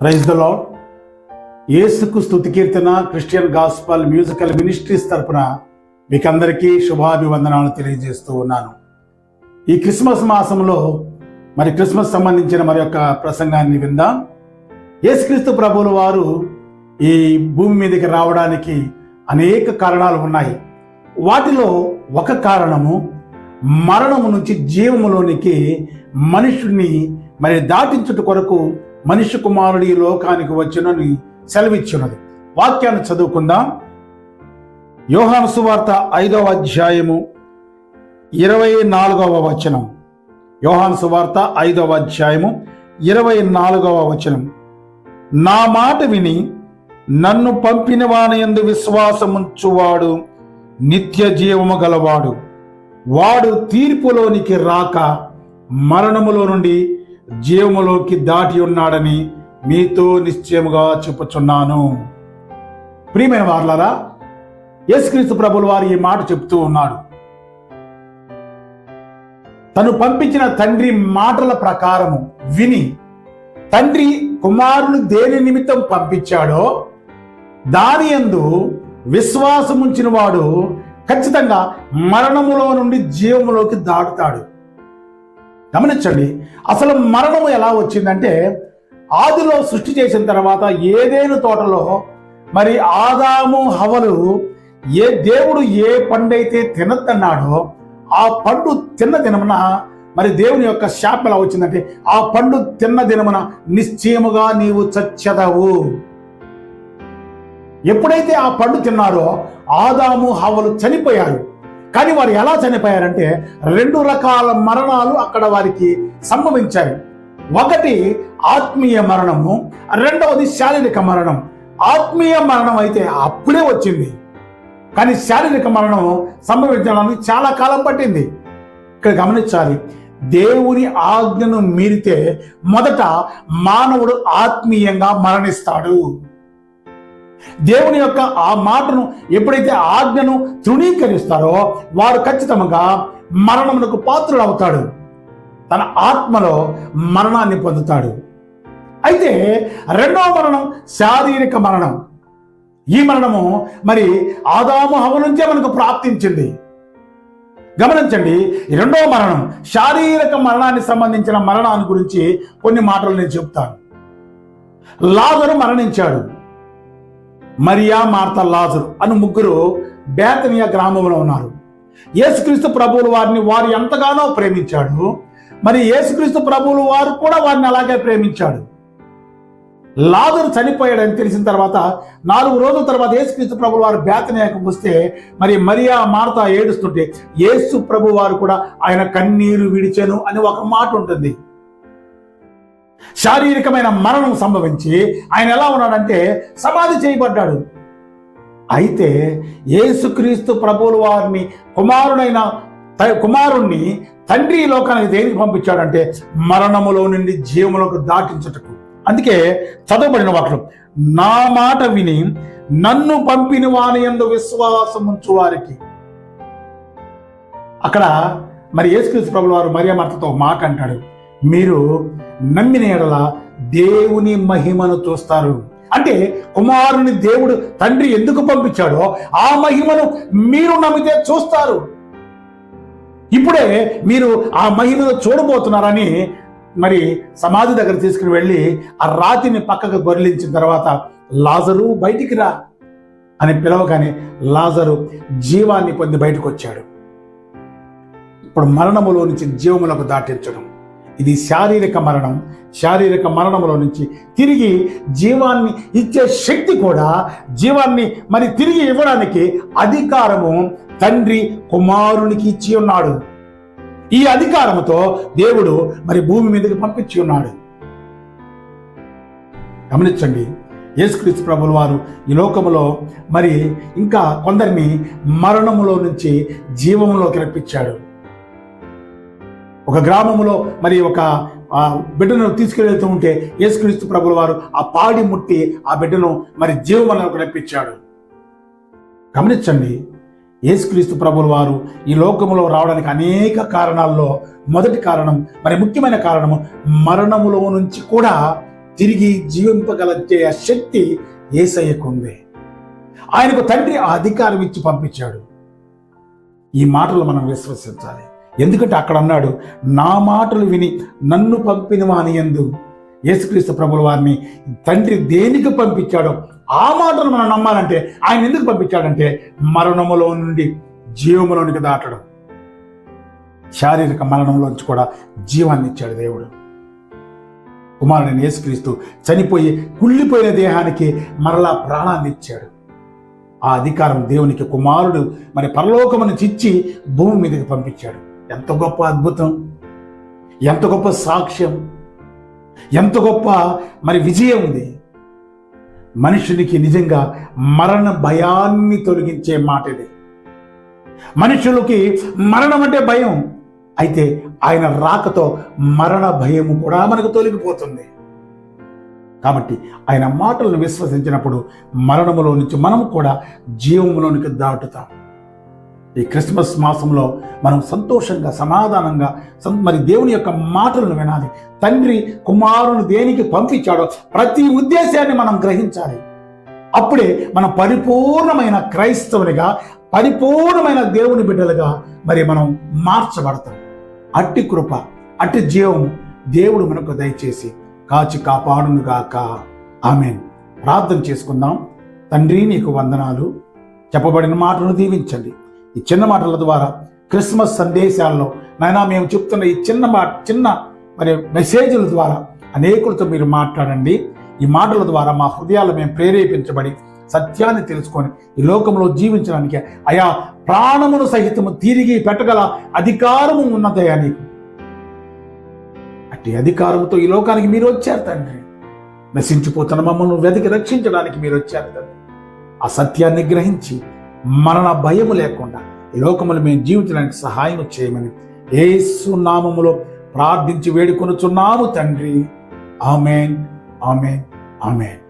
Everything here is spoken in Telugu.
ప్రైజ్ ద లాడ్ ఏసుకు స్థుతి కీర్తన క్రిస్టియన్ గాస్పల్ మ్యూజికల్ మినిస్ట్రీస్ తరపున మీకందరికీ శుభాభివందనాలు తెలియజేస్తూ ఉన్నాను. ఈ క్రిస్మస్ మాసంలో మరి క్రిస్మస్ సంబంధించిన మరి యొక్క ప్రసంగాన్ని విందాం. యేసుక్రీస్తు ప్రభుల వారు ఈ భూమి మీదకి రావడానికి అనేక కారణాలు ఉన్నాయి. వాటిలో ఒక కారణము మరణము నుంచి జీవములోనికి మనుషుడిని మరి దాటించుట కొరకు మనిషి కుమారుడు ఈ లోకానికి వచ్చునని సెలవిచ్చినది వాక్యాన్ని చదువుకుందాం. యోహాను సువార్త ఐదవ అధ్యాయము ఇరవై నాలుగవ వచనం. యోహాను సువార్త ఐదవ అధ్యాయము ఇరవై నాలుగవ వచనం. నా మాట విని నన్ను పంపిన వానయందు విశ్వాసముంచువాడు నిత్య జీవము గలవాడు. వాడు తీర్పులోనికి రాక మరణములో నుండి జీవములోకి దాటి ఉన్నాడని మీతో నిశ్చయముగా చెప్పుచున్నాను. ప్రియమైన వార్లారా యేసుక్రీస్తు ప్రభుల వారు ఈ మాట చెప్తూ ఉన్నాడు. తను పంపించిన తండ్రి మాటల ప్రకారము విని తండ్రి కుమారుని దేని నిమిత్తం పంపించాడో దాని యందు విశ్వాసముంచిన వాడు ఖచ్చితంగా మరణములో నుండి జీవములోకి దాటుతాడు. గమనించండి. అసలు మరణము ఎలా వచ్చిందంటే ఆదిలో సృష్టి చేసిన తర్వాత ఏదేను తోటలో మరి ఆదాము హవలు ఏ దేవుడు ఏ పండైతే తినద్దన్నాడో ఆ పండు తిన్న దినమున మరి దేవుని యొక్క శాపం ఎలా వచ్చిందంటే ఆ పండు తిన్న దినమున నిశ్చయముగా నీవు చచ్చదవు. ఎప్పుడైతే ఆ పండు తిన్నారో ఆదాము హవలు చనిపోయారు కానీ వారు ఎలా చనిపోయారంటే రెండు రకాల మరణాలు అక్కడ వారికి సంభవించాయి. ఒకటి ఆత్మీయ మరణము రెండవది శారీరక మరణం. ఆత్మీయ మరణం అయితే అప్పుడే వచ్చింది. కానీ శారీరక మరణం సంభవించడానికి చాలా కాలం పట్టింది. ఇక్కడ గమనించాలి దేవుని ఆజ్ఞను మీరితే మొదట మానవుడు ఆత్మీయంగా మరణిస్తాడు. దేవుని యొక్క ఆ మాటను ఎప్పుడైతే ఆజ్ఞను తృణీకరిస్తారో వారు ఖచ్చితంగా మరణమునకు పాత్రుడు అవుతాడు తన ఆత్మలో మరణాన్ని పొందుతాడు. అయితే రెండవ మరణం శారీరక మరణం. ఈ మరణము మరి ఆదాము హవ నుంచే మనకు ప్రాప్తించింది. గమనించండి రెండవ మరణం శారీరక మరణానికి సంబంధించిన మరణాన్ని గురించి కొన్ని మాటలు నేను చెప్తాను. లాజరు మరణించాడు. మరియా మార్త లాజరు అని ముగ్గురు బేతనియ గ్రామంలో ఉన్నారు. యేసుక్రీస్తు ప్రభువులు వారిని వారు ఎంతగానో ప్రేమించాడు. మరి యేసుక్రీస్తు ప్రభువులు వారు కూడా వారిని అలాగే ప్రేమించాడు. లాజరు చనిపోయాడని తెలిసిన తర్వాత నాలుగు రోజుల తర్వాత యేసుక్రీస్తు ప్రభు వారు బేతనియాకు వస్తే మరి మరియా మార్త ఏడుస్తుంటే యేసు ప్రభు వారు కూడా ఆయన కన్నీరు విడిచెను అని ఒక మాట ఉంటుంది. శారీరకమైన మరణం సంభవించి ఆయన ఎలా ఉన్నాడంటే సమాధి చేయబడ్డాడు. అయితే యేసుక్రీస్తు ప్రభువుల వారిని కుమారుడైన కుమారుణ్ణి తండ్రి లోకానికి దేనికి పంపించాడంటే మరణములో నుండి జీవములకు దాటించుటకు. అందుకే చదవబడిన వాటిలో నా మాట విని నన్ను పంపిన వాని విశ్వాసం ఉంచి వారికి. అక్కడ మరి యేసుక్రీస్తు ప్రభుల వారు మరియా మాటతో మాట అంటాడు. మీరు నమ్మిన ఎడల దేవుని మహిమను చూస్తారు. అంటే కుమారుని దేవుడు తండ్రి ఎందుకు పంపించాడో ఆ మహిమను మీరు నమ్మితే చూస్తారు. ఇప్పుడే మీరు ఆ మహిమను చూడబోతున్నారని మరి సమాధి దగ్గర తీసుకుని వెళ్ళి ఆ రాతిని పక్కకు బొరిలించిన తర్వాత లాజరు బయటికి రా అని పిలవగానే లాజరు జీవాన్ని పొంది బయటకు వచ్చాడు ఇప్పుడు మరణములో నుంచి జీవములకు దాటించడం. ఇది శారీరక మరణం. శారీరక మరణములో నుంచి తిరిగి జీవాన్ని ఇచ్చే శక్తి కూడా జీవాన్ని మరి తిరిగి ఇవ్వడానికి అధికారము తండ్రి కుమారునికి ఇచ్చి ఉన్నాడు. ఈ అధికారముతో దేవుడు మరి భూమి మీదకి పంపించి ఉన్నాడు. గమనించండి యేసుక్రీస్తు ప్రభుల వారు ఈ లోకములో మరి ఇంకా కొందరిని మరణములో నుంచి జీవంలోకి రప్పించాడు. ఒక గ్రామంలో మరి ఒక బిడ్డను తీసుకెళ్తూ ఉంటే యేసుక్రీస్తు ప్రభుల వారు ఆ పాడి ముట్టి ఆ బిడ్డను మరి జీవమనకు నడిపించాడు. గమనించండి యేసుక్రీస్తు ప్రభుల వారు ఈ లోకములో రావడానికి అనేక కారణాల్లో మొదటి కారణం మరి ముఖ్యమైన కారణము మరణములో నుంచి కూడా తిరిగి జీవింపగల శక్తి ఏసయ్యకు ఉంది. ఆయనకు తండ్రి ఆ అధికారం ఇచ్చి పంపించాడు. ఈ మాటలు మనం విశ్వసించాలి. ఎందుకంటే అక్కడ అన్నాడు నా మాటలు విని నన్ను పంపిన వాని ఎందు యేసుక్రీస్తు ప్రభుల వారిని తండ్రి దేనికి పంపించాడో ఆ మాటలు మనం నమ్మాలంటే ఆయన ఎందుకు పంపించాడంటే మరణములో నుండి జీవములోనికి దాటడం. శారీరక మరణంలోంచి కూడా జీవాన్ని ఇచ్చాడు దేవుడు. కుమారుడైన యేసుక్రీస్తు చనిపోయి కుళ్ళిపోయిన దేహానికి మరలా ప్రాణాన్ని ఇచ్చాడు. ఆ అధికారం దేవునికి కుమారుడు మరి పరలోకమును చిచ్చి భూమి మీదకి పంపించాడు. ఎంత గొప్ప అద్భుతం ఎంత గొప్ప సాక్ష్యం ఎంత గొప్ప మరి విజయం ఉంది మనుషునికి నిజంగా మరణ భయాన్ని తొలగించే మాట ఇది. మనుషులకి మరణం అంటే భయం అయితే ఆయన రాకతో మరణ భయము కూడా మనకు తొలగిపోతుంది. కాబట్టి ఆయన మాటలను విశ్వసించినప్పుడు మరణములో నుంచి మనము కూడా జీవములోనికి దాటుతాం. ఈ క్రిస్మస్ మాసంలో మనం సంతోషంగా సమాధానంగా మరి దేవుని యొక్క మాటలను వినాలి. తండ్రి కుమారుని దేనికి పంపించాడో ప్రతి ఉద్దేశాన్ని మనం గ్రహించాలి. అప్పుడే మనం పరిపూర్ణమైన క్రైస్తవునిగా పరిపూర్ణమైన దేవుని బిడ్డలుగా మరి మనం మార్చబడతాం. అట్టి కృప అట్టి జీవం దేవుడు మనకు దయచేసి కాచి కాపాడునుగాక. ఆమె ప్రార్థన చేసుకుందాం. తండ్రి నీకు వందనాలు. చెప్పబడిన మాటను దీవించండి. ఈ చిన్న మాటల ద్వారా క్రిస్మస్ సందేశాల్లో నైనా మేము చెప్తున్న ఈ చిన్న మాట చిన్న మరి మెసేజ్ల ద్వారా అనేకులతో మీరు మాట్లాడండి. ఈ మాటల ద్వారా మా హృదయాలు మేము ప్రేరేపించబడి సత్యాన్ని తెలుసుకొని ఈ లోకంలో జీవించడానికి అయా ప్రాణమును సహితము తిరిగి పెట్టగల అధికారము ఉన్నదయా నీకు అట్టి అధికారంతో ఈ లోకానికి మీరు వచ్చారు తండ్రి. నశించిపోతున్న మమ్మల్ని వెతికి రక్షించడానికి మీరు వచ్చారు తండ్రి. ఆ సత్యాన్ని గ్రహించి మరణ భయము లేకుండా లోకములు మేము జీవించడానికి సహాయం చేయమని ఏసు నామములో ప్రార్థించి వేడుకొనుచున్నాము తండ్రి. Amen amen amen.